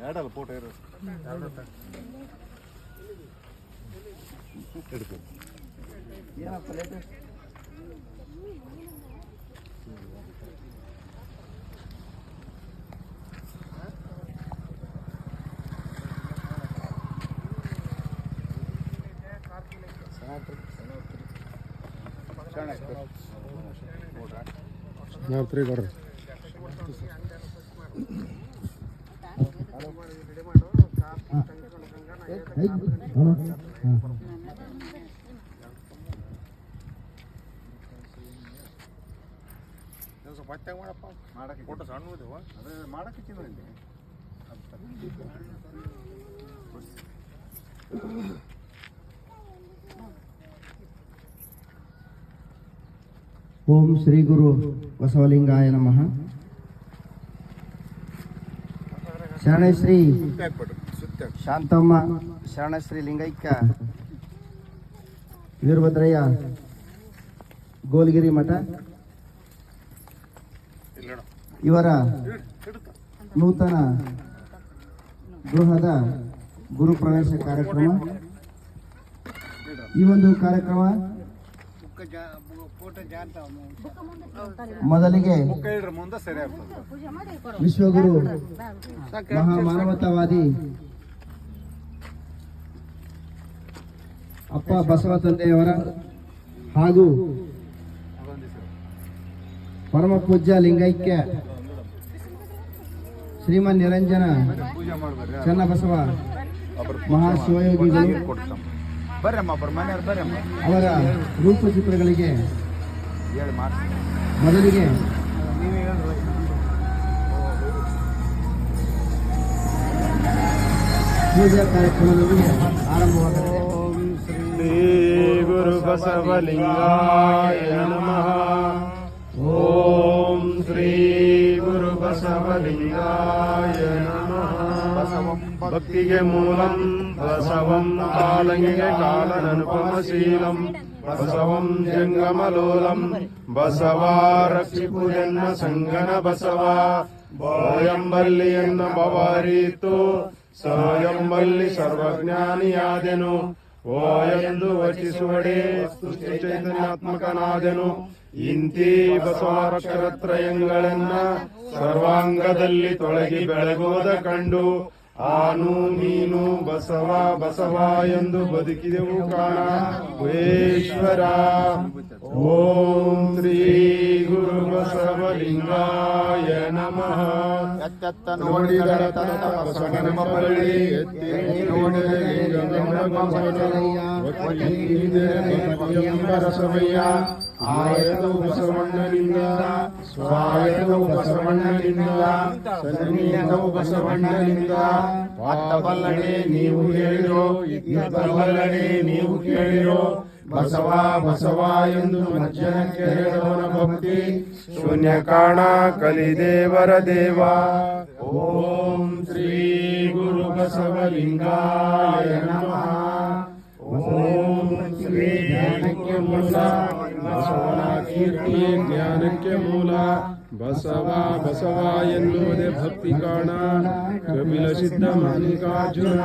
ಎರಡಲ್ಲ ಫೋಟೋ ಇರೋದು ಹಿಡ್ಕೊ. ನಾವು ತ್ರೀ ಕೊಡ್ರಿ ಸ್ವಲ್ಪ ಹತ್ತಾಗ ಮಾಡಪ್ಪ ಮಾಡಕ್ಕೆ ಫೋಟೋ ಸಣ್ಣ ಇದಾವ ಅದೇ ಮಾಡಕ್ಕೆ ಇಲ್ಲಿ ಓಂ ಶ್ರೀ ಗುರು ಬಸವಲಿಂಗಾಯ ನಮಃ ಶರಣಶ್ರೀ. ಶಾಂತಮ್ಮ, ಶರಣಶ್ರೀ ಲಿಂಗೈಕ್ಯ, ವೀರಭದ್ರಯ್ಯ, ಗೋಲ್ಗಿರಿ ಮಠ ಇವರ ನೂತನ ಗೃಹದ ಗುರು ಪ್ರವೇಶ ಕಾರ್ಯಕ್ರಮ ಈ ಒಂದು ಕಾರ್ಯಕ್ರಮ ಮೊದಲಿಗೆ ವಿಶ್ವಗುರು ಮಹಾ ಮಾನವತಾವಾದಿ ಅಪ್ಪ ಬಸವ ತಂದೆಯವರ ಹಾಗೂ ಪರಮ ಪೂಜ್ಯ ಲಿಂಗೈಕ್ಯ ಶ್ರೀಮನ್ ನಿರಂಜನ ಚನ್ನಬಸವ ಮಹಾಶಿವಯೋಗಿಗಳು ಅವರ ರೂಪಚಿತ್ರಗಳಿಗೆ ಮೊದಲಿಗೆ? ಪೂಜಾ ಕಾರ್ಯಕ್ರಮದೊಂದಿಗೆ ಆರಂಭವಾಗುತ್ತದೆ ಶ್ರೀ ಗುರು ಬಸವಲಿಂಗಾಯ ನಮಃ. ಓಂ ಶ್ರೀ ಗುರು ಬಸವಲಿಂಗಾಯ ನಮಃ. ಭಕ್ತಿಗೆ ಮೂಲಂ ಬಸವಂ ಕಾಲಂಗೆ ಕಾಲನನುಪಮಶೀಲಂ. ಬಸವಂ ಜಂಗಮಲೋಲಂ. ಬಸವ ರಕ್ಷಿಪುರೆನ್ನ ಸಂಗನ ಬಸವ. ಬೋಯಂಬಲ್ಲಿಯನ್ನ ಬವಾರೀತು ಸಯಂಬಲ್ಲಿ ಸರ್ವಜ್ಞಾನಿಯಾದೆನು. ಓ ಎಂದು ವಚಿಸುವಡೆ ಸೃಷ್ಟಿ ಚೈತನ್ಯಾತ್ಮಕನಾದೆನು. ಇಂತಿ ಬಸವಾರಕ್ಷರತ್ರಯಂಗಳನ್ನ ಸರ್ವಾಂಗದಲ್ಲಿ ತೊಳಗಿ ಬೆಳಗೋದ ಕಂಡು ಆನು ನೀನು ಬಸವ ಬಸವ ಎಂದು ಬದುಕಿದೆವು ಕಾಣ. ಓಂ ಶ್ರೀ ಗುರು ಬಸವಲಿಂಗಾಯ ನಮಃ. ನೋಡಿದ ಬಸವಯ್ಯ. ಆಯದು ಬಸವಣ್ಣನಿಂದ ಸ್ವಾಯದು ಬಸವಣ್ಣನಿಂದ ಸನ್ನಿಯದು ಬಸವಣ್ಣನಿಂದ ವಾತ್ತಬಲ್ಲಡೆ ನೀವು ಹೇಳಿರೋ ಇತ್ತಬಲ್ಲಡೆ ನೀವು ಕೇಳಿರೋ ಬಸವ ಬಸವ ಎಂದು ಮಜ್ಜನಕ್ಕೆ ಹೇಳಿದವನ ಭಕ್ತಿ ಶೂನ್ಯ ಕಾಣ ಕಲಿದೇವರ ದೇವ ಓಂ ಶ್ರೀ ಗುರು ಬಸವಲಿಂಗಾಯ ನಮಃ ಓಂ ಶ್ರೀ ಜ್ಞಾನಕ್ಕೆ ಮೂಲ ಬಸವನ ಕೀರ್ತಿ ಜ್ಞಾನಕ್ಕೆ ಮೂಲ. ಬಸವ ಬಸವ ಎನ್ನುವುದೇ ಭಕ್ತಿ ಕಾಣ. ಕಪಿಲ ಸಿದ್ಧ ಮಲ್ಲಿಕಾರ್ಜುನ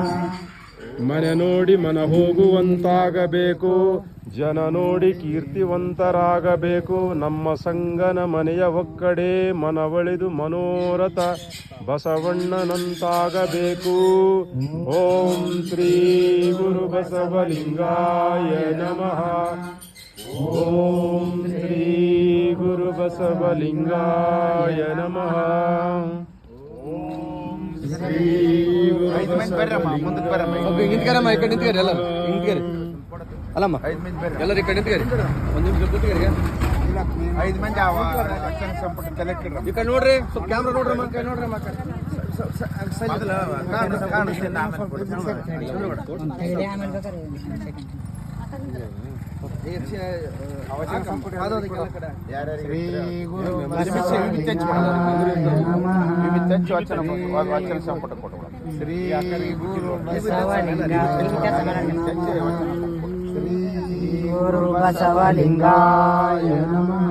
ಮನೆ ನೋಡಿ ಮನ ಹೋಗುವಂತಾಗಬೇಕು. ಜನ ನೋಡಿ ಕೀರ್ತಿವಂತರಾಗಬೇಕು. ನಮ್ಮ ಸಂಗನ ಮನೆಯ ಒಕ್ಕಡೆ ಮನವಳಿದು ಮನೋರಥ ಬಸವಣ್ಣನಂತಾಗಬೇಕು. ಓಂ ಶ್ರೀ ಗುರು ಬಸವಲಿಂಗಾಯ ನಮಃ. ಓಂ ಶ್ರೀ ಗುರು ಬಸವಲಿಂಗಾಯ ನಮಃ ಶ್ರೀ ಗುರು ಐದು ಮಂದಿ ಬರ್ರಮ್ಮ ಮುಂದಕ್ಕೆ ಬರಮ್ಮ ನಿಂತ್ಕರಮ್ಮ ಈ ಕಡೆ ನಿಂತ್ಕರಿ ಎಲ್ಲ ನಿಂತ್ಕರಿ ಅಲ್ಲಮ್ಮ ಐದು ಮಂದಿ ಬರ್ರಿ ಎಲ್ಲರೂ ಈ ಕಡೆ ನಿಂತ್ಕರಿ. ಒಂದು ನಿಮಿಷ ನಿಂತ್ಕರಿ ಐದು ಮಂದಿ ಅವ ರಕ್ಷಣಾ ಸಂಪುಟ ತಲೆಕ್ಕೆ ಈ ಕಡೆ ನೋಡ್ರಿ ಸ್ವಲ್ಪ ಕ್ಯಾಮ್ರಾ ನೋಡ್ರಿ ಅಮ್ಮ ಕೈ ನೋಡ್ರಿ ಅಮ್ಮ ಶ್ರೀ ಗುರು ವಚನ ಸಂಪುಟ ಕೊಡುವ ಶ್ರೀ ಗುರು ಬಸವಲಿಂಗಾಯ ಶ್ರೀ ಗುರು ಬಸವಲಿಂಗಾಯ ನಮಃ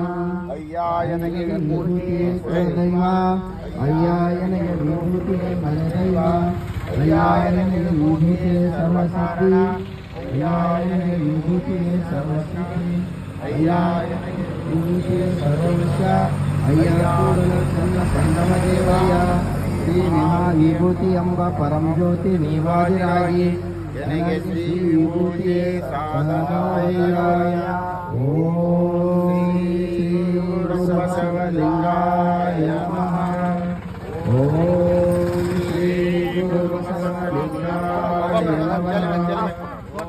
ಅಯ್ಯಾಯನಿಗೆ ವಿಭೂತಿಯೇ ದೈವ ಅಯ್ಯಾಯನಿಗೆ ವಿಭೂತಿಯೇ ಮನದೈವ ಅಯ್ಯಾಯನಿಗೆ ವಿಭೂತಿಯೇ ಸರ್ವಶಕ್ತಿ अय्याय विभूति सर्वस्ति अय्याय विभूति सर्वस्य अय्यापूर्ण संगमदेवाय श्रीमहाविभूति अम्ब परं ज्योति नीवादिरागि ನನಗೆ ಶ್ರೀ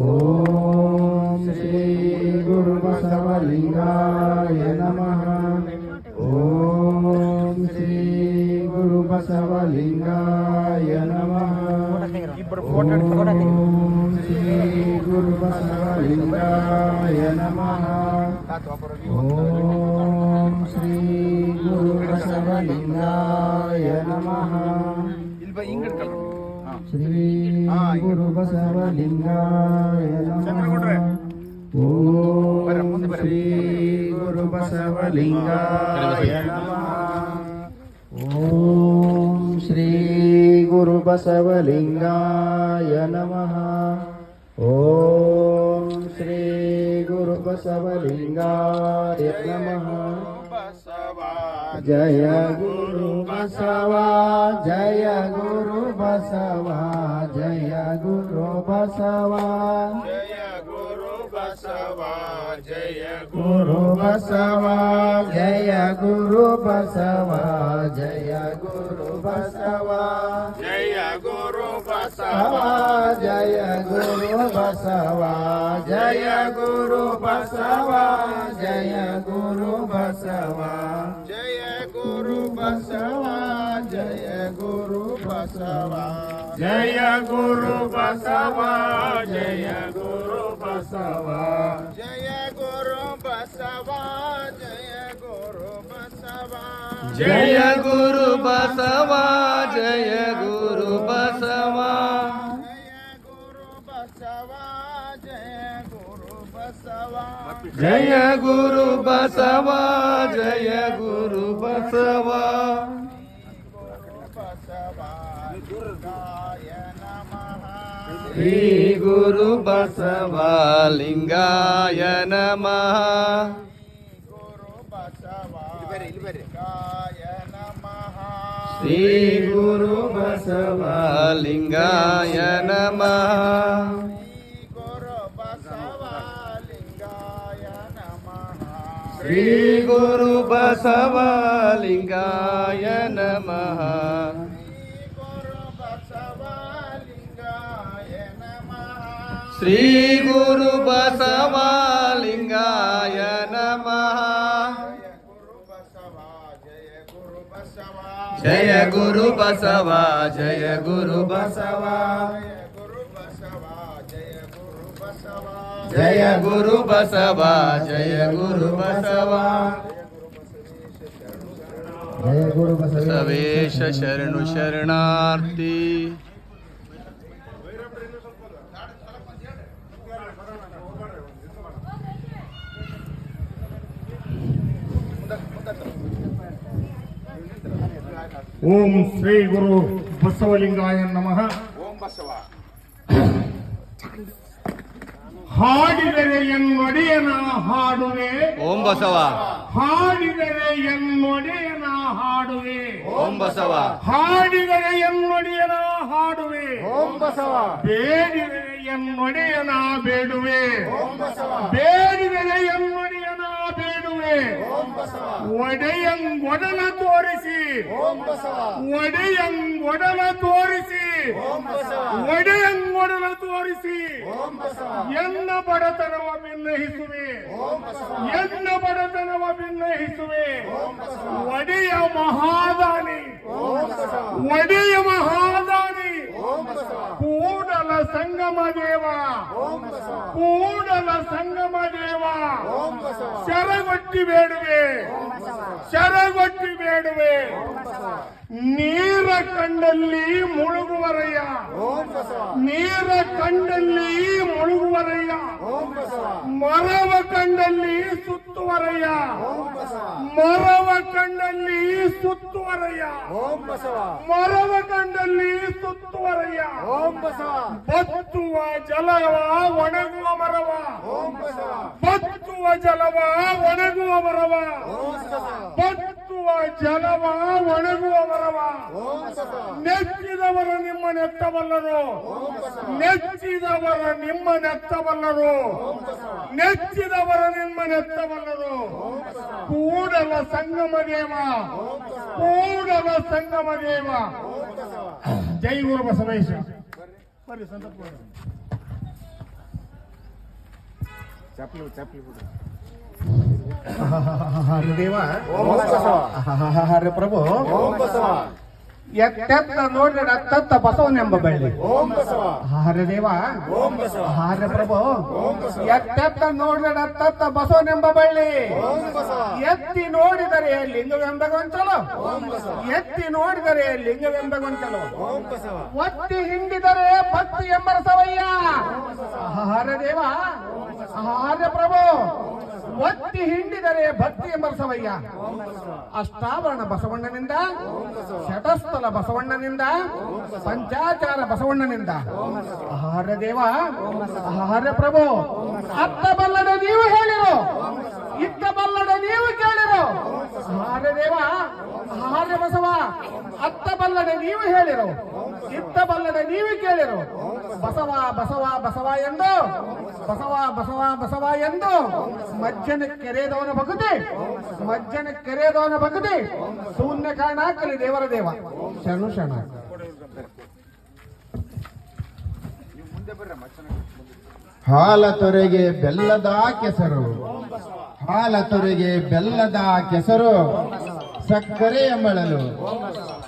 ఓం శ్రీ గురు బసవలింగాయ నమ ఓం శ్రీ గురు బసవలింగాయ నమ ఓం శ్రీ గురు బసవలింగాయ నమ ఓం శ్రీ గురు నమ శ్రీ ಗುರು ಬಸವಲಿಂಗಾಯ ಓಂ ಶ್ರೀ ಗುರು ಬಸವಲಿಂಗಾಯ ಓಂ ಶ್ರೀ ಗುರು ಬಸವಲಿಂಗಾಯ ನಮಃ ಓಂ ಶ್ರೀ ಗುರು ಬಸವಲಿಂಗಾಯ ನಮಃ जय गुरु बसवा जय गुरु बसवा ಬಸವ ಜಯ ಗುರು ಬಸವ ಜಯ ಗುರು ಬಸವ ಜಯ ಗುರು ಬಸವ ಜಯ ಗುರು ಬಸವ ಜಯ ಗುರು ಬಸವ ಜಯ ಗುರು ಬಸವ ಜಯ ಗುರು ಬಸವ ಜಯ ಗುರು ಬಸವ ಜಯ ಗುರು ಬಸವ ಜಯ ಗುರು ಬಸವ ಜಯ ಗುರು ಬಸವ ಜಯ ಗುರು ಬಸವ ಜಯ ಗುರು ಬಸವ ಜಯ ಗುರು ಬಸವ ಜಯ ಗುರು ಬಸವ ಜಯ ಗುರು ಬಸವ ಜಯ ಗುರು ಬಸವ ಜಯ ಗುರು ಬಸವ శ్రీ గురు బసవాలింగాయ నమ. శ్రీ గురు బసవాలింగాయ నమ. శ్రీ గురు బసవాలింగాయ నమ. శ్రీ గురు బసవాలింగాయ నమ. జయ గురు బసవా జయ గురు బసవా. జయ గురు బసవా జయ గురు బసవా. జయ గురు బసవేశ శరణు శరణార్థి. ಓಂ ಶ್ರೀ ಗುರು ಬಸವಲಿಂಗಾಯ ನಮಃ. ಓಂ ಬಸವ. ಹಾಡಿದರೆ ಎನ್ನೊಡೆಯನ ಹಾಡುವೆ. ಓಂ ಬಸವ. ಹಾಡಿದರೆ ಎನ್ನೊಡೆಯನ ಹಾಡುವೆ. ಓಂ ಬಸವ. ಹಾಡಿದರೆ ಎನ್ನೊಡೆಯನ ಹಾಡುವೆ. ಓಂ ಬಸವ. ಬೇಡಿದರೆ ಎನ್ನೊಡೆಯನ ಬೇಡುವೆ. ಓಂ ಬಸವ. ಬೇಡಿದರೆ ಎನ್ನೊಡೆಯನ ಒಡೆಯಂಗೊಡಲ ತೋರಿಸಿ. ಬಸವ. ತೋರಿಸಿ. ಒಡೆಯಂಗೊಡಲ ತೋರಿಸಿ. ಎನ್ನ ಬಡತನವ ಭಿನ್ನಹಿಸುವೆ ಎನ್ನ ಬಡತನವ ಭಿನ್ನಹಿಸುವೆ ಒಡೆಯ ಮಹಾದಾನಿ. ಒಡೆಯ ಮಹಾದಾನಿ. ಕೂಡಲ ಸಂಗಮ ದೇವ. ಕೂಡಲ ಸಂಗಮ ದೇವ. ಶರಗೊಟ್ಟಿ ಬೇಡುವೆ. ಶರಗೊಟ್ಟಿ ಬೇಡುವೆ. ನೀರ ಕಂಡಲ್ಲಿ ಮುಳುಗುವರಯ್ಯ. ನೀರ ಕಂಡಲ್ಲಿ ಮುಳುಗುವರಯ್ಯ. ಮರವ ಕಂಡಲ್ಲಿ ಸುತ್ತುವರಯ್ಯ. ಮರವ ಕಂಡಲ್ಲಿ ಸುತ್ತುವರಯ್ಯ. ಮರವ ಕಂಡಲ್ಲಿ ಸುತ್ತುವರಯ್ಯ. ಬತ್ತುವ ಜಲವ ಒಣಗುವ ಮರವ. ಬತ್ತುವ ಜಲವ ಒಣಗುವ ಮರವ. ಬತ್ತುವ ಜಲವ ಒಣಗುವವರವ ಮರವ ನೆಚ್ಚಿದವರು ನಿಮ್ಮ ನೆತ್ತಬಲ್ಲರು ನೆಚ್ಚಿದವರ ನಿಮ್ಮ ನೆತ್ತಬಲ್ಲರು ನೆಚ್ಚಿದವರ ನಿಮ್ಮ ನೆತ್ತಬಲ್ಲರು ಕೂಡಲ ಸಂಗಮ ದೇವ. ಕೂಡಲ ಸಂಗಮ ದೇವ. ಜೈ ಗುರು ಬಸವೇಶ. ಸಂತಪ್ಪ ಬರ್ರಿ. ಚಪ್ಪಲಿ ಚಪ್ಪಲಿ ಬಿಡ್ರಿ ದೇವ ಹರ ಪ್ರಭು ಎತ್ತೆತ್ತ ನೋಡ್ರಿ ಅತ್ತತ್ತ ಬಸವನೆಂಬ ಬಳ್ಳಿ ಓಂ ಬಸವ. ಹರ ಪ್ರಭು ಎತ್ತೆತ್ತ ನೋಡ್ರಿ ಅತ್ತತ್ತ ಬಸವನೆಂಬ ಬಳ್ಳಿ ಎತ್ತಿ ನೋಡಿದರೆ ಲಿಂಗವೆಂಬ ಗೊಂಚಲು ಎತ್ತಿ ನೋಡಿದರೆ ಲಿಂಗವೆಂಬ ಗೊಂಚಲು ಓಂ ಬಸವ ಒತ್ತಿ ಹಿಂಡಿದರೆ ಭಕ್ತಿ ಎಂಬ ರಸವಯ್ಯ ಹರ ದೇವ ಹರ ಪ್ರಭು ಒತ್ತಿ ಹಿಂಡಿದರೆ ಭಕ್ತಿ ಎಂಬ ರಸವಯ್ಯ ಅಷ್ಟಾವರಣ ಬಸವಣ್ಣನಿಂದ ಶತಸ್ಥಲ ಬಸವಣ್ಣನಿಂದ, ಪಂಚಾಚಾರ ಬಸವಣ್ಣನಿಂದ. ಆಹಾರ ದೇವ, ಆಹಾರ ಪ್ರಭು, ಅತ್ತ ಬಲ್ಲದ ನೀವು ಹೇಳಿರು, ಇತ್ತ ಬಲ್ಲದ ನೀವು ಕೇಳಿರು. ಆಹಾರ ದೇವ, ಆಹಾರ ಬಸವ, ಅತ್ತ ಬಲ್ಲದ ನೀವು ಹೇಳಿರು. ಇತ್ತ ಬಲ್ಲದೆ ನೀವು ಕೇಳಿರು. ಬಸವ ಬಸವ ಬಸವ ಎಂದು, ಬಸವ ಬಸವ ಬಸವ ಎಂದು ಮಜ್ಜನ ಕೆರೆದವನ ಭಕ್ತಿ, ಮಜ್ಜನ ಕೆರೆದವನ ಭಕ್ತಿ, ಶೂನ್ಯ ಕಾರಣ ಹಾಕಲಿ ದೇವರ ದೇವ. ಶರಣು, ಶರಣ ಹಾಲ ತೊರೆಗೆ ಬೆಲ್ಲದ ಕೆಸರು. ಹಾಲ ತೊರೆಗೆ ಬೆಲ್ಲದ ಕೆಸರು. ಸಕ್ಕರೆಯ ಮಳಲು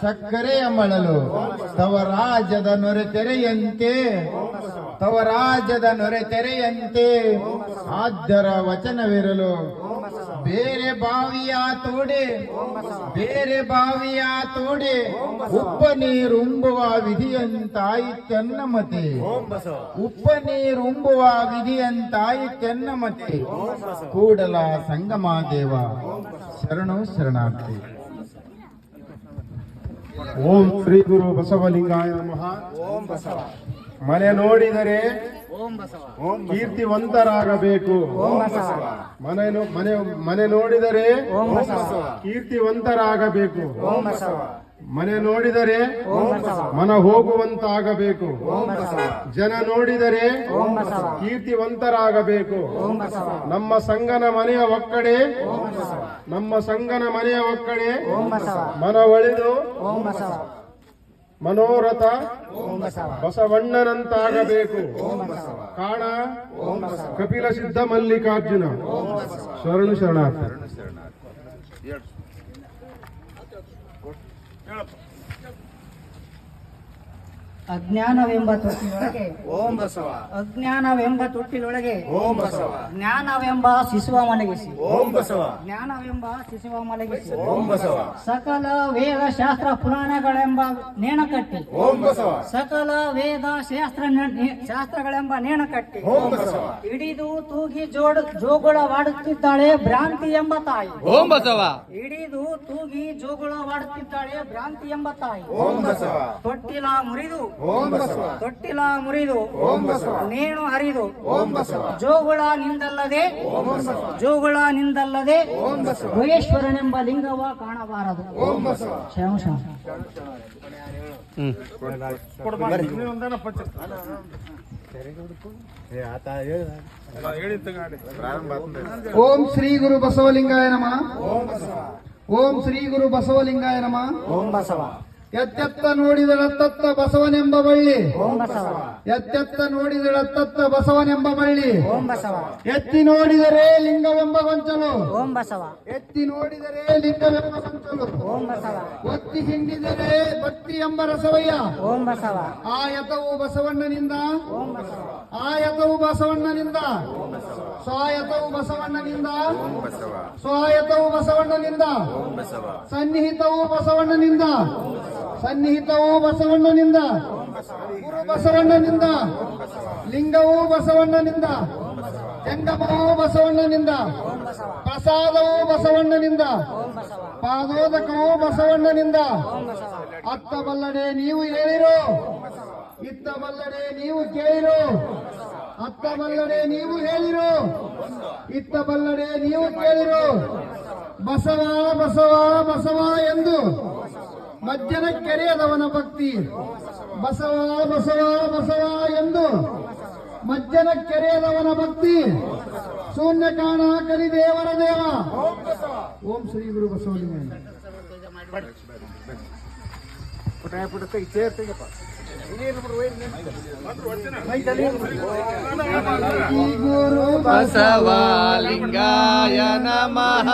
ಸಕ್ಕರೆಯ ಮಳಲು ತವರಾಜದ ನೊರೆ ತೆರೆಯಂತೆ. ತವರಾಜದ ನೊರೆ ತೆರೆಯಂತೆ. ಆದ್ಯರ ವಚನವಿರಲು. ಬೇರೆ ಬಾವಿಯ ತೋಡೆ. ಬೇರೆ ಬಾವಿಯ ತೋಡೆ. ಉಪ್ಪ ನೀರುಂಬುವ ವಿಧಿಯಂತಾಯಿತೆನ್ನ ಮತೆ ಉಪ್ಪ ನೀರುಂಬುವ ವಿಧಿಯಂತಾಯಿತೆನ್ನ ಮತೆ ಕೂಡಲ ಸಂಗಮ ದೇವ ಶರಣು ಶರಣಾರ್ಥಿ. ಓಂ ಶ್ರೀ ಗುರು ಬಸವಲಿಂಗಾಯ ನಮಃ ಓಂ ಬಸವ ಮನೆ ನೋಡಿದರೆ ಓಂ ಬಸವ ಕೀರ್ತಿವಂತರಾಗಬೇಕು ಮನೆ ನೋ- ಮನೆ ಮನೆ ನೋಡಿದರೆ ಕೀರ್ತಿವಂತರಾಗಬೇಕು ಓಂ ಬಸವ ಮನೆ ನೋಡಿದರೆ ಮನ ಹೋಗುವಂತಾಗಬೇಕು ಜನ ನೋಡಿದರೆ ಕೀರ್ತಿವಂತರಾಗಬೇಕು ನಮ್ಮ ಸಂಗನ ಮನೆಯ ಒಕ್ಕಡೆ ನಮ್ಮ ಸಂಗನ ಮನೆಯ ಒಕ್ಕಡೆ ಮನ ಒಳೆದು ಮನೋರಥ ಬಸವಣ್ಣನಂತಾಗಬೇಕು. ಕಾಣ ಕಪಿಲ ಸಿದ್ಧ ಮಲ್ಲಿಕಾರ್ಜುನ. ಶರಣು ಶರಣಾರ್ಥಿ. ಅಜ್ಞಾನವೆಂಬ ತೊಟ್ಟಿಲೊಳಗೆ ಓಂ ಬಸವ. ಅಜ್ಞಾನವೆಂಬ ತೊಟ್ಟಿಲೊಳಗೆ ಓಂ ಬಸವ. ಜ್ಞಾನವೆಂಬ ಶಿಶುವ ಮಲಗಿಸಿ. ಓಂ ಬಸವ. ಜ್ಞಾನವೆಂಬ ಶಿಶುವ ಮಲಗಿಸಿ. ಓಂ ಬಸವ. ಸಕಲ ವೇದ ಶಾಸ್ತ್ರ ಪುರಾಣಗಳೆಂಬ ನೇಣಕಟ್ಟಿ. ಓಂ ಬಸವ. ಸಕಲ ವೇದ ಶಾಸ್ತ್ರ ಶಾಸ್ತ್ರಗಳೆಂಬ ನೇಣಕಟ್ಟಿ. ಓಂ ಬಸವ. ಹಿಡಿದು ತೂಗಿ ಜೋಡ ಜೋಗುಳವಾಡುತ್ತಿದ್ದಾಳೆ ಭ್ರಾಂತಿ ಎಂಬ ತಾಯಿ. ಓಂ ಬಸವ. ಹಿಡಿದು ತೂಗಿ ಜೋಗುಳವಾಡುತ್ತಿದ್ದಾಳೆ ಭ್ರಾಂತಿ ಎಂಬ ತಾಯಿ. ಓಂ ಬಸವ. ತೊಟ್ಟಿಲ ಮುರಿದು ತೊಟ್ಟಿಲ ಮುರಿದು ಓಂ ಬಸವ. ನೇಣು ಹರಿದು ಓಂ ಬಸವ. ಜೋಗುಳ ನಿಂದಲ್ಲದೆ ಜೋಗುಳ ನಿಂದಲ್ಲದೆ ಗುಹೇಶ್ವರನೆಂಬ ಲಿಂಗವ ಕಾಣಬಾರದು. ಓಂ ಬಸವ. ಶರಣ ಶರಣ ಹ್ಮ್ ಪ್ರಾರಂಭ ಆತಂದ್ರೆ ಓಂ ಶ್ರೀ ಗುರು ಬಸವಲಿಂಗಾಯ ನಮ. ಓಂ ಶ್ರೀ ಗುರು ಬಸವಲಿಂಗಾಯ ನಮ. ಓಂ ಬಸವ. ಎತ್ತೆತ್ತ ನೋಡಿದಳತ್ತತ್ತ ಬಸವನೆಂಬ ಬಳ್ಳಿ ಎತ್ತೆತ್ತ ಬಸವ ಎತ್ತೆತ್ತ ನೋಡಿದಳತ್ತತ್ತ ಬಸವನೆಂಬ ಬಳ್ಳಿ ಓಂ ಬಸವ ಎತ್ತಿ ನೋಡಿದರೆ ಲಿಂಗವೆಂಬ ಗೊಂಚಲು ಓಂ ಬಸವ ಎತ್ತಿ ನೋಡಿದರೆ ಲಿಂಗವೆಂಬ ಗೊಂಚಲು ಓಂ ಬಸವ ಒತ್ತಿ ಹಿಂಡಿದರೆ ಭಕ್ತಿ ಎಂಬ ರಸವಯ್ಯ ಓಂ ಬಸವ ಆಯತವು ಬಸವಣ್ಣನಿಂದ ಓಂ ಬಸವ ಆಯತವು ಬಸವಣ್ಣನಿಂದ ಸ್ವಾಯತವು ಬಸವಣ್ಣನಿಂದ ಸ್ವಾಯತವು ಬಸವಣ್ಣನಿಂದ ಸನ್ನಿಹಿತವು ಬಸವಣ್ಣನಿಂದ ಸನ್ನಿಹಿತವು ಬಸವಣ್ಣನಿಂದ ಗುರು ಬಸವಣ್ಣನಿಂದ ಲಿಂಗವು ಬಸವಣ್ಣನಿಂದ, ಜಂಗಮವು ಬಸವಣ್ಣನಿಂದ, ಪ್ರಸಾದವು ಬಸವಣ್ಣನಿಂದ, ಪಾದೋದಕವು ಬಸವಣ್ಣನಿಂದ. ಅತ್ತ ಬಲ್ಲಡೆ ನೀವು ಹೇಳಿರೋ ಇತ್ತ ಬಲ್ಲಡೆ ನೀವು ಕೇಳಿರು ಅತ್ತ ಬಲ್ಲಡೆ ನೀವು ಹೇಳಿರೋ ಇತ್ತ ಬಲ್ಲಡೆ ನೀವು ಕೇಳಿರು, ಬಸವ ಬಸವ ಬಸವ ಎಂದು ಮಜ್ಜನ ಕೆರೆಯದವನ ಭಕ್ತಿ. ಬಸವ ಬಸವ ಬಸವ ಎಂದು. ಮಜ್ಜನ ಕೆರೆಯದವನ ಭಕ್ತಿ. ಶೂನ್ಯ ಕಾಣ ಕಲಿದೇವರ ದೇವ. ಓಂ ಶ್ರೀ ಗುರು ಬಸವಲಿಂಗ ಗುರು ಬಸವಾಲಿಂಗಾಯ ನಮಃ.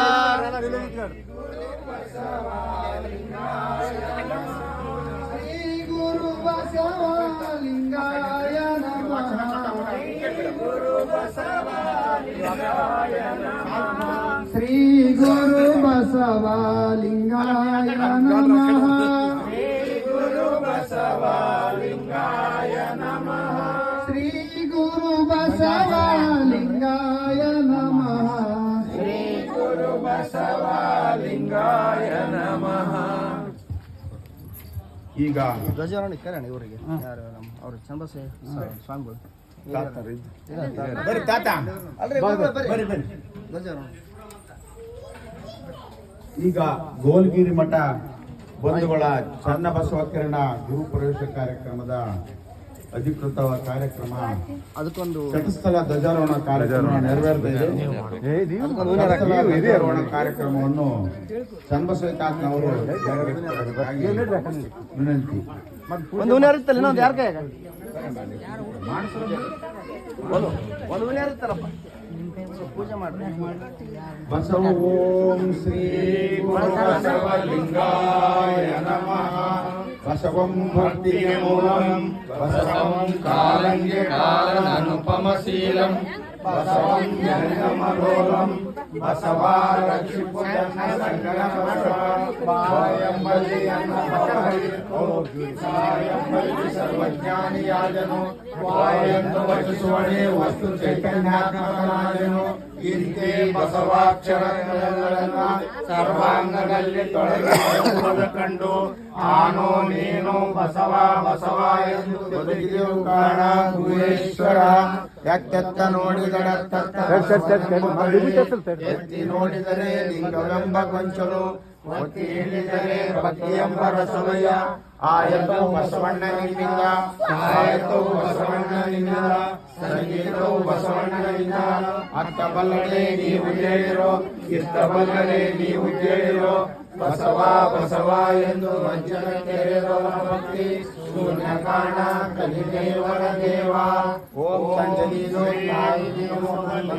ಶ್ರೀ ಗುರು ಬಸವಲಿಂಗಾಯ ನಮಃ ಶ್ರೀ ಗುರು ಬಸವಲಿಂಗಾಯ ನಮಃ ಈಗ ಧ್ವಜಾರೋಹಣ ಕರೋಣ ಇವರಿಗೆ? ಯಾರು ನಮ್ಮ ಅವರು ಚಂಬಸೆ ಸ್ವಾಮಿಗಳು ಬರ್ರಿ ತಾತ ಧ್ವಜಾರೋಹಣ. ಈಗ ಗೋಲ್ಗಿರಿ ಮಠ ಬಂಧುಗಳ ಚನ್ನಬಸವ ಕಿರಣ ಗುರು ಪ್ರವೇಶ ಕಾರ್ಯಕ್ರಮದ ಅಧಿಕೃತ ಕಾರ್ಯಕ್ರಮ. ಅದಕ್ಕೊಂದು ಘಟಸ್ಥಳ ಧ್ವಜಾರೋಹಣ ಕಾರ್ಯಕ್ರಮ ನೆರವೇರ್ತಾ ಇದೆ. ಚಟಸ್ಥಲ ಧ್ವಜಾರೋಹಣ ಕಾರ್ಯಕ್ರಮವನ್ನು ಚಂದ್ರಶೇಖರ್ ಅವರು ವಿನಂತಿ. ಒಂದು ಉನಿ ಇರುತ್ತಲ್ಲ ಇನ್ನೊಂದು ಯಾರ ಕೈಯಾಗ? ಒಂದು ಇರುತ್ತಲ್ಲಪ್ಪ ಪೂಜೆ ಮಾಡ್ರಿ ಬಸವ ಓಂ ಶ್ರೀ ಗುರು ಬಸವಲಿಂಗಾಯ ನಮಃ. ಬಸವಂ ಭಕ್ತಿಗೆ ಮೂಲಂ. ಸರ್ವಜ್ಞಾನಿಯಾದನು ವಸ್ತು ಚೈತನ್ಯಾತ್ಮಕನಾದನು ಇಂತೆ ಬಸವಾಕ್ಷರಗಳನ್ನ ಸರ್ವಾಂಗದಲ್ಲಿ ತೊಡಗಿ ಕಂಡು ಆನೋ ನೀನು ಬಸವ ಬಸವ ಎಂದು ಬದುಕಿದೆವು ಕಾಣ ಗುಹೇಶ್ವರ ಎತ್ತೆತ್ತ ನೋಡಿದರ ಎತ್ತಿ ನೋಡಿದರೆ ಲಿಂಗವೆಂಬ ಗೊಂಚಲು ಒತ್ತಿ ಹಿಡಿದರೆ ಭಕ್ತಿ ಎಂಬ ರಸವಯ್ಯ ಆಯತು ಬಸವಣ್ಣನಿಂದ ಆಯತು ಬಸವಣ್ಣನಿಂದ ಸಂಗೀತವು ಬಸವಣ್ಣನಿಂದ ಅತ್ತ ಬಲ್ಲಡೆ ನೀವು ಕೇಳಿರೋ, ಇತ್ತ ಬಲ್ಲಡೆ ನೀವು ಕೇಳಿರೋ, ಬಸವ ಬಸವ ಎಂದು ವಜ್ರ ತೆರೆದವನ ಭಕ್ತಿ. ಶೂನ್ಯ ಕಾಣ ಕಲಿದೇವರ ದೇವ ಓಂ ಸಂಜನೀನು ತಾಯಿ ನೀನು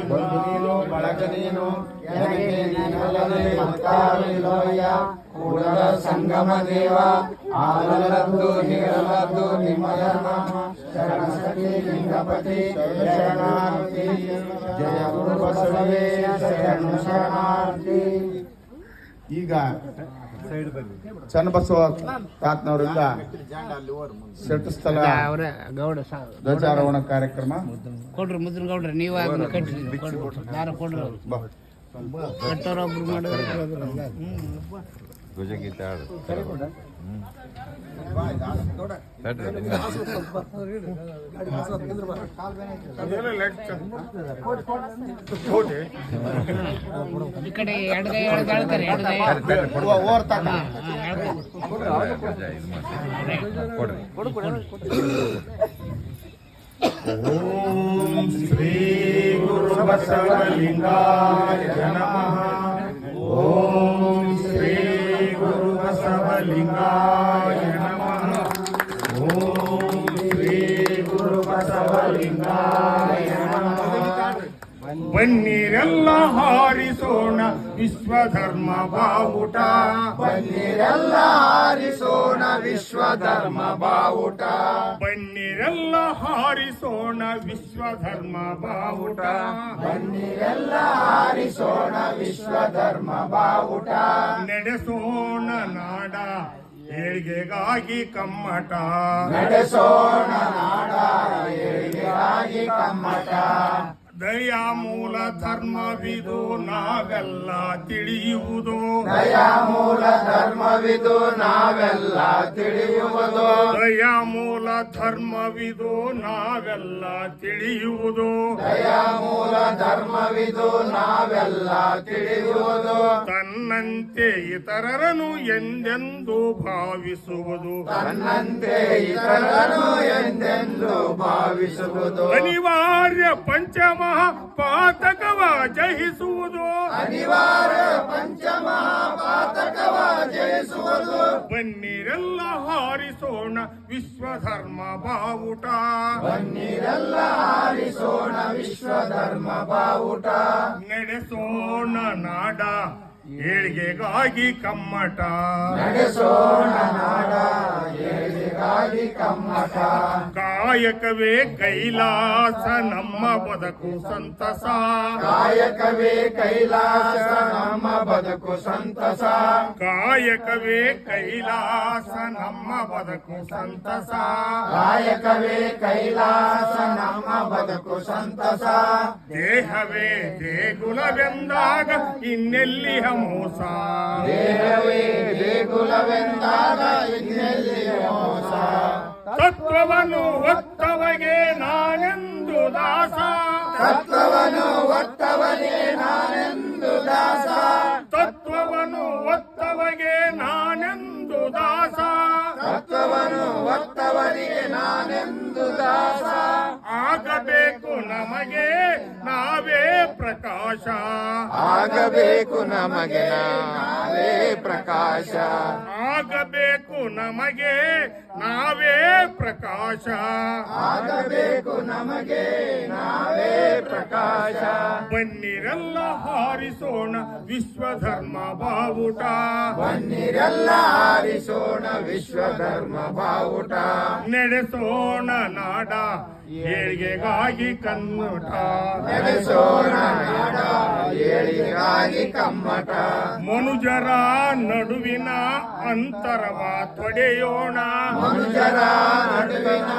ಬಂಧು ನೀನು ಬಳಗ ನೀನು ನನಗೆ ನೀನಲ್ಲದೆ ಮತ್ತಾರಿಲ್ಲವಯ್ಯ ಕೂಡಲ ಸಂಗಮ ದೇವ ಆಲಲದ್ದು ನೀರಲದ್ದು ನಿಮ್ಮ ಧರ್ಮ ಶರಣ ಸತಿ ಲಿಂಗಪತಿ ಶರಣಾರ್ಥಿ ಜಯ ಗುರು ಬಸವೇಶ ಶರಣ ಶರಣಾರ್ಥಿ ಈಗ ಚನ್ನಬಸವ ತಾತ್ನವರಿಂದ ಶೆಟ್ಟಸ್ಥಳ ಗೌಡ ಧ್ವಜಾರೋಹಣ ಕಾರ್ಯಕ್ರಮ. ಕೊಡ್ರಿ ಮುದ್ರ ಗೌಡ್ರಿ ನೀವು ಅದನ್ನ ಕೊಡ್ರಿ ದಾರ ಕೊಡ್ರಿ. ಕಟ್ಟೋರೊಬ್ರು ಮಾಡಿದ್ರೆ ಈ ಕಡೆ ಎಡಗೈ ಎಡಗೈ ಹೇಳ್ತಾರೆ ಎಡಗೈ ಓ- ಓರ್ ತಾತ. ಓಂ ಶ್ರೀ ಗುರು ಬಸವಲಿಂಗಾಯ ನಮಃ ಓಂ ಶ್ರೀ ಗುರು ಬಸವ ಬಸವಲಿಂಗಾಯ ನಮಃ ಓಂ ಶ್ರೀ ಗುರು ವಿಶ್ವಧರ್ಮ ಬಾವುಟ. ಬನ್ನಿರೆಲ್ಲ ಹಾರಿಸೋಣ ವಿಶ್ವಧರ್ಮ ಬಾವುಟ. ಬನ್ನಿರೆಲ್ಲ ಹಾರಿಸೋಣ ವಿಶ್ವಧರ್ಮ ಬಾವುಟ. ಬನ್ನಿರೆಲ್ಲ ಹಾರಿಸೋಣ ವಿಶ್ವಧರ್ಮ ಬಾವುಟ. ನಡೆಸೋಣ ನಾಡ. ಏಳಿಗೆಗಾಗಿ ಕಮ್ಮಟ. ನಡೆಸೋಣ ನಾಡ ಏಳಿಗೆಗಾಗಿ ಕಮ್ಮಟ. ದಯಾ ಮೂಲ ಧರ್ಮವಿದು ನಾವೆಲ್ಲ ತಿಳಿಯುವುದು. ದಯಾ ಮೂಲ ಧರ್ಮವಿದು ನಾವೆಲ್ಲ ತಿಳಿಯುವುದು. ದಯಾ ಮೂಲ ಧರ್ಮವಿದು ನಾವೆಲ್ಲ ತಿಳಿಯುವುದು. ದಯಾ ಮೂಲ ಧರ್ಮವಿದು ನಾವೆಲ್ಲ ತಿಳಿಯುವುದು. ತನ್ನಂತೆ ಇತರರನು ಎಂದೆಂದು ಭಾವಿಸುವುದು. ತನ್ನಂತೆ ಇತರರನು ಎಂದೆಂದು ಭಾವಿಸುವುದು. ಅನಿವಾರ್ಯ ಪಂಚಮಹ ಪಾತಕವ ಜಯಿಸುವುದು. ಅನಿವಾರ್ಯ ಪಂಚಮಹ ಪಾತಕವ ಜಯಿಸುವುದು. ಬನ್ನಿರೆಲ್ಲ ಹಾರಿಸೋಣ ವಿಶ್ವಧರ್ಮ ಬಾವುಟ. ಬನ್ನಿರೆಲ್ಲ ಹಾರಿಸೋಣ ವಿಶ್ವಧರ್ಮ ಬಾವುಟ. ನಡೆಸೋಣ ನಾಡ ಏಳಿಗೆಗಾಗಿ ಕಮ್ಮಟ ನಡೆಸೋಣ ನಾಡ ಏಳಿಗೆಗಾಗಿ ಕಮ್ಮಟ ಕಾಯಕವೇ ಕೈಲಾಸ ನಮ್ಮ ಬದುಕು ಸಂತಸ ಕಾಯಕವೇ ಕೈಲಾಸ ನಮ್ಮ ಬದುಕು ಸಂತಸ ಕಾಯಕವೇ ಕೈಲಾಸ ನಮ್ಮ ಬದುಕು ಸಂತಸ ಕಾಯಕವೇ ಕೈಲಾಸ ನಮ್ಮ ಬದುಕು ಸಂತಸ ದೇಹವೇ ದೇಗುಲವೆಂದಾಗ ಇನ್ನೆಲ್ಲಿ ಮೋಸ ದೇಹವೇ ದೇಗುಲವೆಂದಾಗ ಇನ್ನೆಲ್ಲಿ ಮೋಸ ತತ್ವವನ್ನು ಒತ್ತವಗೆ ನಾನೆಂದು ದಾಸ ತತ್ವವನ್ನು ಒತ್ತವಗೆ ನಾನೆಂದು ದಾಸ ಆಗಬೇಕು ನಮಗೆ ನಾವೇ ಪ್ರಕಾಶ. ಆಗಬೇಕು ನಮಗೆ ನಾವೇ ಪ್ರಕಾಶ. ಆಗಬೇಕು ನಮಗೆ ನಾವೇ ಪ್ರಕಾಶ. ಬನ್ನಿರಲ್ಲ ಹಾರಿಸೋಣ ವಿಶ್ವಧರ್ಮ ಬಾವುಟ. ಬನ್ನಿರಲ್ಲ ಹಾರಿಸೋಣ ವಿಶ್ವಧರ್ಮ ಬಾವುಟ. ನಡೆಸೋಣ ನಾಡ ಏಳಿಗೆಗಾಗಿ ಕನ್ನಡ ನಡೆಸೋಣ ನಾಡ ಏಳಿಗಾಗಿ ಕಮ್ಮಟ. ಮನುಜರ ನಡುವಿನ ಅಂತರವ ತೊಡೆಯೋಣ. ಮನುಜರ ನಡುವಿನ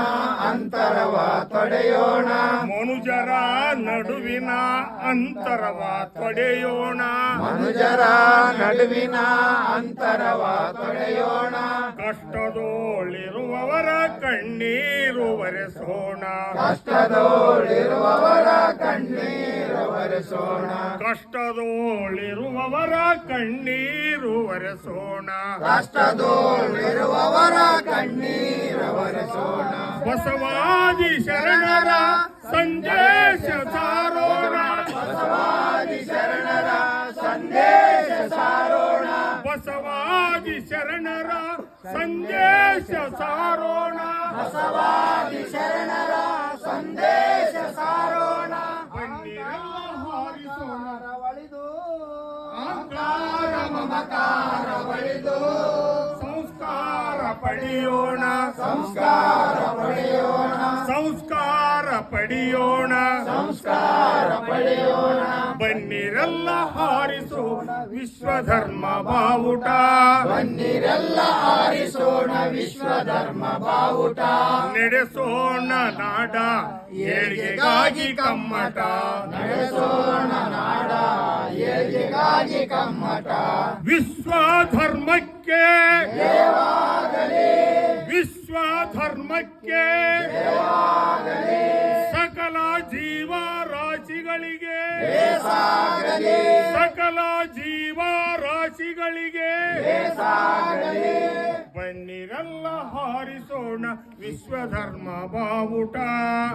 ಅಂತರವ ತೊಡೆಯೋಣ. ಮನುಜರ ನಡುವಿನ ಅಂತರವ ತೊಡೆಯೋಣ. ಮನುಜರ ನಡುವಿನ ಅಂತರವ ತೊಡೆಯೋಣ. ಕಷ್ಟದೋಳಿರುವವರ ಕಣ್ಣೀರು ಒರೆಸೋಣ. ಕಷ್ಟದೋಳಿರುವವರ ಕಣ್ಣೀರು ಒರೆಸೋಣ. ಕಷ್ಟದೋಳಿರುವವರ ಕಣ್ಣೀರು ಒರೆಸೋಣ. ಕಷ್ಟದೋಳಿರುವವರ ಕಣ್ಣೀರು ಒರೆಸೋಣ. ಬಸವಾದಿ ಶರಣರ ಸಂದೇಶ ಸಾರೋಣ. ಬಸವಾದಿ ಶರಣರ ಸಂದೇಶ ಸಾರೋಣ. ಬಸವಾದಿ ಶರಣರ ಸಂದೇಶ ಸಾರೋಣ. ಬಸವಾದಿ ಶರಣರ ಸಂದೇಶ ಸಾರೋಣ. ಹಾರಿಸೋಣ. ಅಹಂಕಾರ ಮಮಕಾರ ಪಡೆಯೋಣ. ಸಂಸ್ಕಾರ ಪಡೆಯೋಣ. ಸಂಸ್ಕಾರ ಪಡೆಯೋಣ. ಸಂಸ್ಕಾರ ಪಡೆಯೋಣ. ಬನ್ನಿರೆಲ್ಲ ಹಾರಿಸೋಣ ವಿಶ್ವಧರ್ಮ ಬಾವುಟ. ಬನ್ನಿರೆಲ್ಲ ಹಾರಿಸೋಣ ವಿಶ್ವಧರ್ಮ ಬಾವುಟ. ನಡೆಸೋಣ ನಾಡ. ಏಳಿಗೆಗಾಗಿ ಕಮ್ಮಟ. ನಡೆಸೋಣ ನಾಡ. ಏಳಿಗೆಗಾಗಿ ಕಮ್ಮಟ. ವಿಶ್ವ ಧರ್ಮಕ್ಕೆ ವಿಶ್ವ ಧರ್ಮಕ್ಕೆ ಸಕಲ ಜೀವ ರಾಶಿಗಳಿಗೆ ಸಕಲ ಜೀವ ರಾಶಿಗಳಿಗೆ ಬನ್ನಿರಲ್ಲ ಹಾರಿಸೋಣ ವಿಶ್ವಧರ್ಮ ಬಾವುಟ.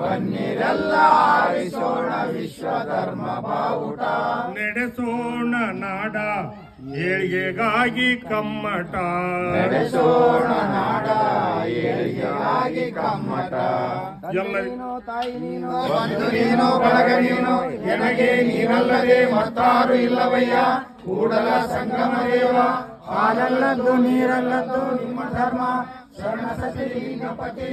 ಬನ್ನಿರಲ್ಲ ಹಾರಿಸೋಣ ವಿಶ್ವಧರ್ಮ ಬಾವುಟ. ನಡೆಸೋಣ ನಾಡ ಏಳಿಗೆಗಾಗಿ ಕಮ್ಮಟ. ನಡೆಸೋಣ ನಾಡ ಏಳಿಗೆಗಾಗಿ ಕಮ್ಮಟ. ಎಲ್ಲ ತಾಯಿ ನೀನು ಬಂಧು ನೀನು ಬಳಗ ನೀನು ಎನಗೆ ನೀನಲ್ಲದೆ ಮತ್ತಾರು ಇಲ್ಲವಯ್ಯ? ಕೂಡಲ ಸಂಗಮ ದೇವ ಹಾಲಲ್ಲದ್ದು ನೀರಲ್ಲದ್ದು ನಿಮ್ಮ ಧರ್ಮ. ಶರಣ ಸತಿ ಲಿಂಗಪತಿ